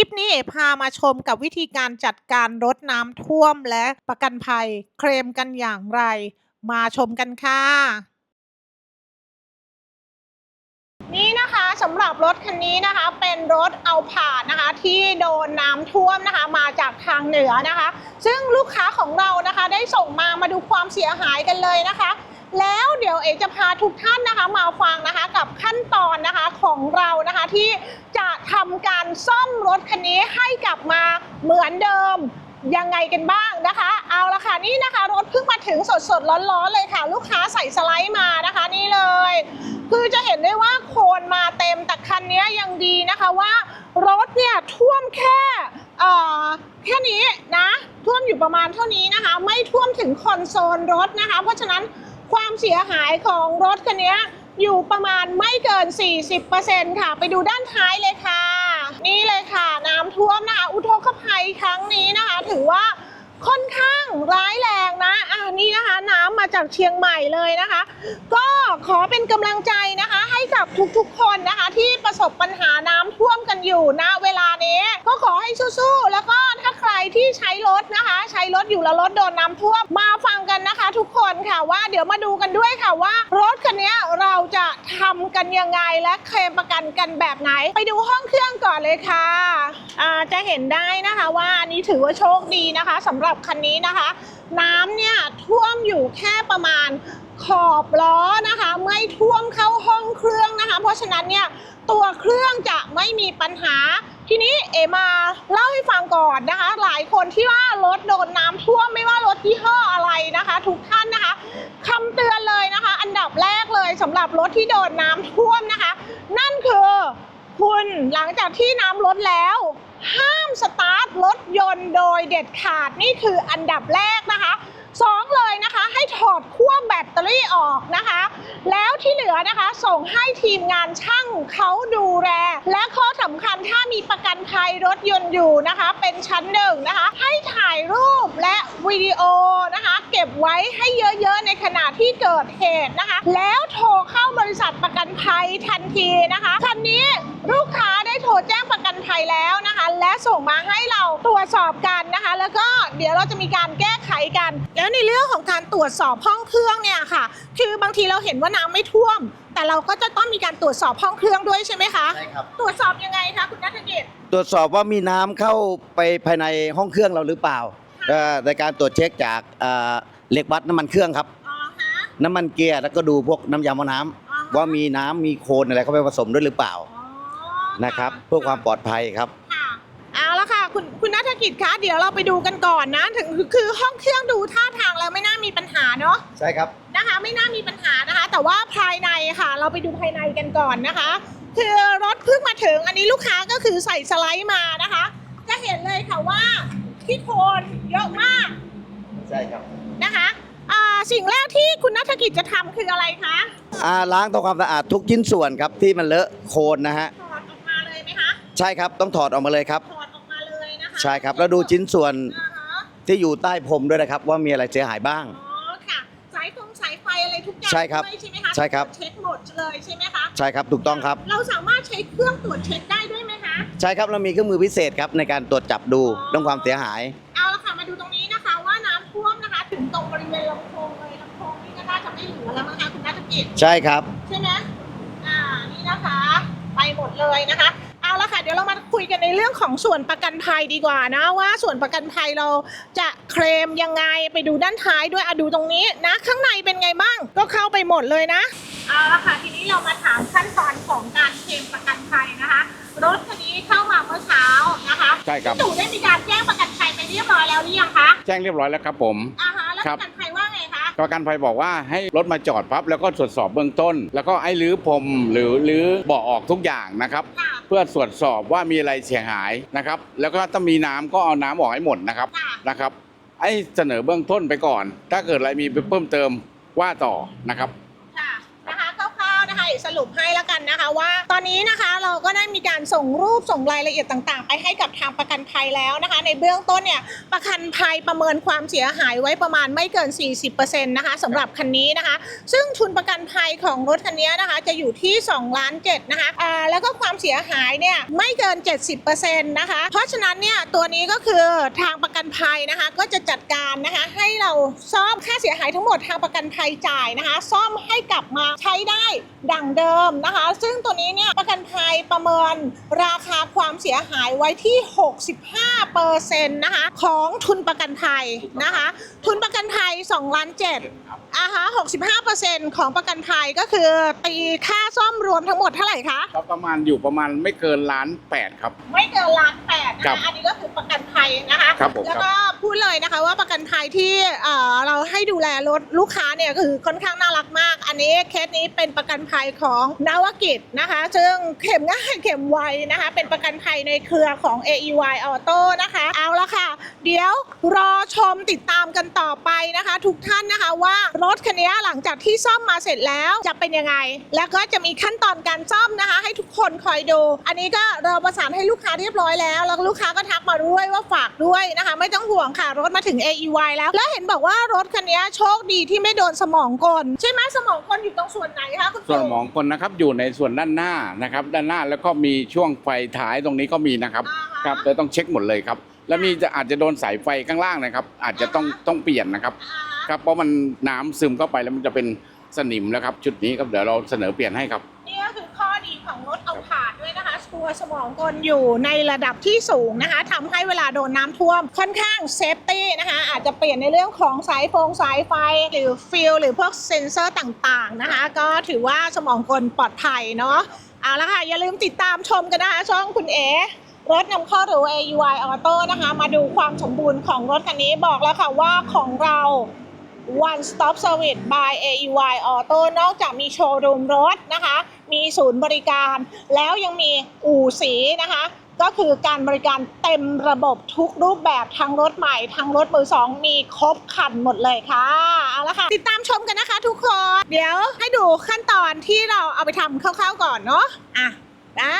ลิปนี้เอพามาชมกับวิธีการจัดการรถน้ำท่วมและประกันภัยเคลมกันอย่างไร มาชมกันค่ะ นี่นะคะสำหรับรถคันนี้นะคะ เป็นรถเอาผ่านนะคะ ที่โดนน้ำท่วมนะคะมาจากทางเหนือนะคะ ซึ่งลูกค้าของเรานะคะได้ส่งมามาดูความเสียหายกันเลยนะคะ แล้วเดี๋ยวเอกจะพาทุกท่านนะคะมาฟังนะคะกับขั้นตอนนะคะของเรานะคะที่จะทำการซ่อมรถคันนี้ให้กลับมาเหมือนเดิมยังไงกันบ้างนะคะ เอาละค่ะนี่นะคะ รถเพิ่งมาถึงสดสดร้อนๆเลยค่ะ ลูกค้าใส่สไลด์มานะคะนี่เลย คือจะเห็นได้ว่าโคนมาเต็มแต่คันนี้ยังดีนะคะว่ารถเนี่ยท่วมแค่แค่นี้นะท่วมอยู่ประมาณเท่านี้นะคะ ไม่ท่วมถึงคอนโซลรถนะคะ เพราะฉะนั้น ความเสียหายของรถคันนี้อยู่ประมาณไม่เกิน 40%ค่ะ ไปดูด้านท้ายเลยค่ะ นี่เลยค่ะ น้ำท่วมนะคะ อุทกภัยครั้งนี้นะคะ ถือว่าค่อนข้างร้ายแรงนะอ่านี่นะคะ น้ำมาจากเชียงใหม่เลยนะคะ ก็ขอเป็นกำลังใจนะคะ ให้กับทุกๆคนนะคะ ที่ประสบปัญหาน้ำท่วมกันอยู่ณเวลานี้ ก็ขอให้สู้ๆแล้วก็ถ้าใครที่ใช้รถนะคะ ใช้รถอยู่แล้วรถโดนน้ำท่วมมาฟ กันนะคะ ทุกคนค่ะว่าเดี๋ยวมาดูกันด้วยค่ะว่ารถคันนี้เราจะทำกันยังไงและเคลมประกันกันแบบไหน ไปดูห้องเครื่องก่อนเลยค่ะจะเห็นได้นะคะว่าอันนี้ถือว่าโชคดีนะคะสำหรับคันนี้นะคะ น้ำเนี่ยท่วมอยู่แค่ประมาณขอบล้อนะคะ ไม่ท่วมเข้าห้องเครื่องนะคะ เพราะฉะนั้นเนี่ยตัวเครื่องจะไม่มีปัญหาทีนี้เอมาเล่าให้ฟ ก่อนนะคะ หลายคนที่ว่ารถโดนน้ำท่วมไม่ว่ารถยี่ห้ออะไรนะคะ ทุกท่านนะคะคำเตือนเลยนะคะ อันดับแรกเลยสำหรับรถที่โดนน้ำท่วมนะคะ นั่นคือคุณหลังจากที่น้ำลดแล้ว ห้ามสตาร์ทรถยนต์โดยเด็ดขาดนี่คืออันดับแรกนะคะ สองเลยนะคะ ให้ถอดขั้วแบตเตอรี่ออกนะคะ แล้วที่เหลือนะคะส่งให้ทีมงานช่างเขาดูแล และข้อสำคัญถ้ามีประกันภัยรถยนต์อยู่นะคะ เป็นชั้นหนึ่งนะคะ ให้ถ่ายรูปและวิดีโอนะคะ เก็บไว้ให้เยอะๆ ในขณะที่เกิดเหตุนะคะ แล้วโทรเข้าบริษัทประกันภัยทันทีนะคะคันนี้ลูกค้าได้โทรแจ้งประกันภัยแล้วนะคะ และส่งมาให้เรา ตรวจสอบกันนะคะ แล้วก็เดี๋ยวเราจะมีการแก้ไขกัน แล้วในเรื่องของการตรวจสอบห้องเครื่องเนี่ยค่ะ คือบางทีเราเห็นว่าน้ำไม่ท่วม แต่เราก็จะต้องมีการตรวจสอบห้องเครื่องด้วยใช่ไหมคะใช่ครับ ตรวจสอบยังไงคะคุณนัทกิจ ตรวจสอบว่ามีน้ำเข้าไปภายในห้องเครื่องเราหรือเปล่าเอ่อในการตรวจเช็คจากเอ่อเหล็กวัดน้ำมันเครื่องครับ อ๋อฮะ น้ำมันเกียร์แล้วก็ดูพวกน้ำยาหม้อน้ำอ๋อฮะ ว่ามีน้ำมีโคลนอะไรเข้าไปผสมด้วยหรือเปล่าอ๋อนะครับ เพื่อความปลอดภัยครับ ค่ะเอาละค่ะ คุณคุณนัทกิจคะเดี๋ยวเราไปดูกันก่อนนะถึงคือห้องเครื่องดูท่าทางแล้วไม่น่ามีปัญหาเนาะใช่ครับนะคะไม่น่ามีปัญหานะคะ แต่ว่าภายในค่ะ เราไปดูภายในกันก่อนนะคะ คือรถเพิ่งมาถึงอันนี้ลูกค้าก็คือใส่สไลด์มานะคะ จะเห็นเลยค่ะว่าที่โคนเยอะมากใช่ครับนะคะอ่าสิ่งแรกที่คุณนัฐกิจจะทำคืออะไรคะอ่าล้างทำความสะอาดทุกชิ้นส่วนครับที่มันเลอะโคลนนะฮะถอดออกมาเลยไหมคะใช่ครับต้องถอดออกมาเลยครับ ใช่ครับ แล้วดูชิ้นส่วนอ่าฮะที่อยู่ใต้พรมด้วยนะครับ ว่ามีอะไรเสียหายบ้าง อ๋อค่ะสายฟงสายไฟอะไรทุกอย่างใช่ครับด้วยใช่ไหมคะใช่ครับตวจเช็คหมดเลยใช่ไหมคะใช่ครับถูกต้องครับ เราสามารถใช้เครื่องตรวจเช็คได้ด้วยไหมคะใช่ครับเรามีเครื่องมือพิเศษครับในการตรวจจับดูเรื่องความเสียหาย เอาละค่ะมาดูตรงนี้นะคะว่าน้ำท่วมนะคะ ถึงตรงบริเวณลำโพงเลยลำโพงนี่ก็น่าจะไม่เหลือแล้วนะคะคุณนัทกิจ ใช่ครับ ใช่ไหมอ่า นี่นะคะ ไปหมดเลยนะคะเอา ละค่ะ เดี๋ยวเรามาคุยกันในเรื่องของส่วนประกันภัยดีกว่านะว่าส่วนประกันภัยเราจะเคลมยังไงไปดูด้านท้ายด้วยอะดูตรงนี้นะ ข้างในเป็นไงบ้างก็เข้าไปหมดเลยนะเอาละค่ะทีนี้เรามาถามขั้นตอนของการเคลมประกันภัยนะคะรถคันนี้เข้ามาเมื่อเช้านะคะใช่ครับพี่ตู่ได้มีการแจ้งประกันภัยไปเรียบร้อยแล้วหรือยังคะแจ้งเรียบร้อยแล้วครับผมอ่าฮะแล้วคปรับระกันภัยว่าไงคะประกันภัยบอกว่าให้รถมาจอดปั๊บแล้วก็ตรวจสอบเบื้องต้น แล้วก็ไอ้รื้อพรมหรือรื้อเบาะออกทุกอย่างนะครับค่ะเพื่อตรวจสอบว่ามีอะไรเสียหายนะครับ แล้วก็ถ้ามีน้ำก็เอาน้ำออกให้หมดนะครับค่ะนะครับไอ้เสนอเบื้องต้นไปก่อน ถ้าเกิดอะไรมีเพิ่มเติมว่าต่อนะครับ สรุปให้แล้วกันนะคะว่า ตอนนี้นะคะเราก็ได้มีการส่งรูปส่งรายละเอียดต่างๆ ไปให้กับทางประกันภัยแล้วนะคะ ในเบื้องต้นเนี่ยประกันภัยประเมินความเสียหายไว้ประมาณไม่เกิน 40%นะคะสำหรับคันนี้นะคะ ซึ่งทุนประกันภัยของรถคันนี้นะคะจะอยู่ที่2ล้าน7นะคะอ่าแล้วก็ความเสียหายเนี่ยไม่เกิน 70%นะคะ เพราะฉะนั้นเนี่ยตัวนี้ก็คือทางประกันภัยนะคะก็จะจัดการนะคะให้เราซ่อมค่าเสียหายทั้งหมดทางประกันภัยจ่ายนะคะ ซ่อมให้กลับมาใช้ได้ดังเดิมนะคะ ซึ่งตัวนี้เนี่ยประกันภัยประเมินราคาความเสียหายไว้ที่ 65%นะคะของทุนประกันภัยนะคะ ทุนประกันภัย2ล้าน7อ่าฮะ65%ของประกันภัยก็คือตีค่าซ่อมรวมทั้งหมดเท่าไหร่คะก็ประมาณอยู่ประมาณไม่เกินล้านแปดครับ ไม่เกินล้านแปดนะครัคะบ อันนี้ก็คือประกันภัยนะคะครับผมแล้วก็พูดเลยนะคะว่าประกันภัยที่เอ่อเราให้ดูแลรถลูกค้าเนี่ยคือค่อนข้างน่ารักมาก อันนี้เคสนี้เป็นประกันภัยของนวกิจนะคะ ซึ่งเข็มง่ายเข็มไวนะคะ เป็นประกันภัยในเครือของ AEY Auto นะคะ เอาละ รอชมติดตามกันต่อไปนะคะ ทุกท่านนะคะว่ารถคันนี้หลังจากที่ซ่อมมาเสร็จแล้วจะเป็นยังไง แล้วก็จะมีขั้นตอนการซ่อมนะคะ ให้ทุกคนคอยดู อันนี้ก็เราประสานให้ลูกค้าเรียบร้อยแล้วแล้วลูกค้าก็ทักมาด้วยว่าฝากด้วยนะคะ ไม่ต้องห่วงค่ะรถมาถึง AEY แล้ว แล้วเห็นบอกว่ารถคันนี้โชคดีที่ไม่โดนสมองกลใช่ไหมสมองกลอยู่ตรงส่วนไหนคะคุณส่วนปู่หมองคนนะครับอยู่ในส่วนด้านหน้านะครับ ด้านหน้าแล้วก็มีช่วงไฟท้ายตรงนี้ก็มีนะครับอ่าฮะครับเลยต้องเช็คหมดเลยครับ แล้วมีจะอาจจะโดนสายไฟข้างล่างนะครับ อาจจะต้องต้องเปลี่ยนนะครับครับเพราะมันน้ำซึมเข้าไปแล้วมันจะเป็นสนิมแล้วครับชุดนี้ครับเดี๋ยวเราเสนอเปลี่ยนให้ครับนี่ก็คือข้อดีของรถเอาผาดด้วยนะคะตัวสมองกลอยู่ในระดับที่สูงนะคะทำให้เวลาโดนน้ำท่วมค่อนข้างเซฟตี้นะคะ อาจจะเปลี่ยนในเรื่องของสายฟงสายไฟ หรือฟิลหรือพวกเซ็นเซอร์ต่างๆนะคะ ก็ถือว่าสมองกลปลอดภัยเนาะเอาละค่ะ อย่าลืมติดตามชมกันนะคะช่องคุณเอ๋ รถนำเข้าหรือ AUI Auto นะคะ มาดูความสมบูรณ์ของรถคันนี้บอกแล้วค่ะว่าของเรา One Stop Service by AEY Auto นอกจากมีโชว์รูมรถนะคะ มีศูนย์บริการ แล้วยังมีอู่สีนะคะ ก็คือการบริการเต็มระบบทุกรูปแบบทั้งรถใหม่ทั้งรถมือสองมีครบคันหมดเลยค่ะ เอาละค่ะ ติดตามชมกันนะคะทุกคน เดี๋ยวให้ดูขั้นตอนที่เราเอาไปทำคร่าวๆก่อนเนาะ อะ ได้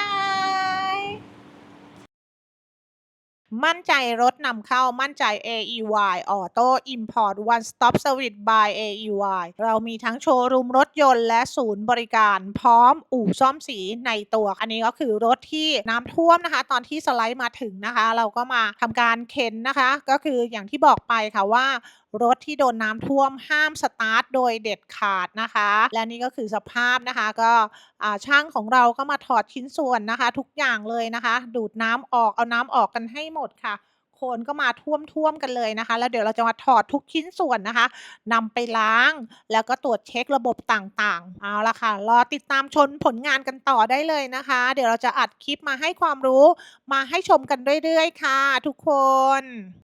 มั่นใจรถนำเข้ามั่นใจ AEY Auto Import One Stop Service by AEY เรามีทั้งโชว์รูมรถยนต์และศูนย์บริการ พร้อมอู่ซ่อมสีในตัว อันนี้ก็คือรถที่น้ำท่วมนะคะ ตอนที่สไลด์มาถึงนะคะ เราก็มาทำการเข็นนะคะ ก็คืออย่างที่บอกไปค่ะว่ารถที่โดนน้ำท่วมห้ามสตาร์ทโดยเด็ดขาดนะคะ และนี่ก็คือสภาพนะคะ ก็ช่างของเราก็มาถอดชิ้นส่วนนะคะ ทุกอย่างเลยนะคะ ดูดน้ำออกเอาน้ำออกกันให้หมดค่ะโคนก็มาท่วมท่วมๆกันเลยนะคะ แล้วเดี๋ยวเราจะมาถอดทุกชิ้นส่วนนะคะนำไปล้างแล้วก็ตรวจเช็คระบบต่างๆ เอาละค่ะ รอติดตามชนผลงานกันต่อได้เลยนะคะ เดี๋ยวเราจะอัดคลิปมาให้ความรู้มาให้ชมกันเรื่อยๆ ค่ะ ทุกคน